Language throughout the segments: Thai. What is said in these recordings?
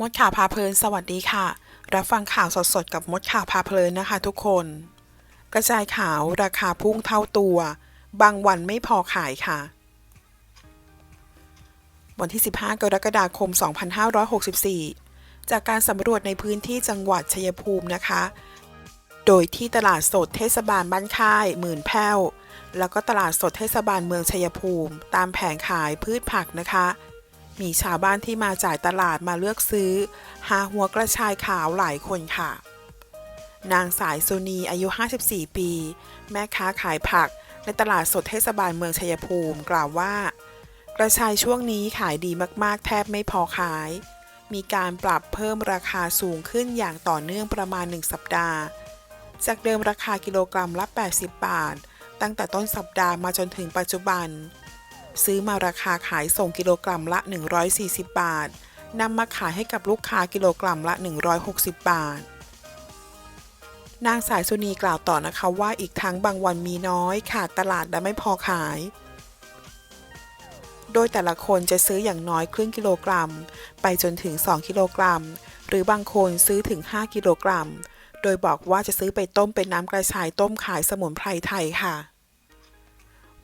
มดข่าวพาเพลิน สวัสดีค่ะ รับฟังข่าวสดๆ กับมดข่าวพาเพลินนะคะทุกคน กระจายข่าวราคาพุ่งเท่าตัว บางวันไม่พอขายค่ะ วันที่ 15 กรกฎาคม 2564 จากการสำรวจในพื้นที่จังหวัดชัยภูมินะคะ โดยที่ตลาดสดเทศบาลบ้านค่าย หมื่นแพ้ว แล้วก็ตลาดสดเทศบาลเมืองชัยภูมิ ตามแผงขายพืชผักนะคะ มีชาวบ้านที่มาจ่ายตลาดมาเลือกซื้อ หาหัวกระชายขาวหลายคนค่ะ นางสายสุนีอายุ 54 ปี แม่ค้าขายผักในตลาดสดเทศบาลเมืองชัยภูมิ กล่าวว่า กระชายช่วงนี้ขายดีมากๆ แทบไม่พอขาย มีการปรับเพิ่มราคาสูงขึ้นอย่างต่อเนื่องประมาณ 1 สัปดาห์ จากเดิมราคากิโลกรัมละ 80 บาท ตั้งแต่ต้นสัปดาห์มาจนถึงปัจจุบัน ซื้อมาราคาขายส่งกิโลกรัมละ 140 บาทนำมาขายให้กับลูกค้ากิโลกรัมละ 160 บาท นางสายสุนีกล่าวต่อนะคะว่าอีกทั้งบางวันมีน้อยขาดตลาดและไม่พอขาย โดยแต่ละคนจะซื้ออย่างน้อยครึ่งกิโลกรัม ไปจนถึง 2 กิโลกรัม หรือบางคนซื้อถึง 5 กิโลกรัม โดยบอกว่าจะซื้อไปต้มเป็นน้ำกระชายต้มขายสมุนไพรไทยค่ะ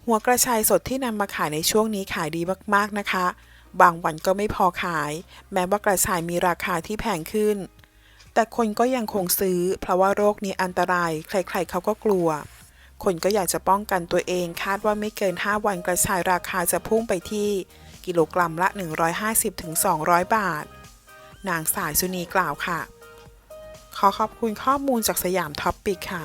หัวกระชายสดที่นำมาขายในช่วงนี้ขายดีมากๆนะคะ บางวันก็ไม่พอขาย แม้ว่ากระชายมีราคาที่แพงขึ้น แต่คนก็ยังคงซื้อ เพราะว่าโรคนี้อันตราย ใครๆเขาก็กลัว คนก็อยากจะป้องกันตัวเองคาดว่าไม่เกิน 5 วันกระชายราคาจะพุ่งไปที่กิโลกรัมละ 150-200 บาท นางสายสุนีกล่าวค่ะ ขอขอบคุณข้อมูลจากสยามท็อปปิกค่ะ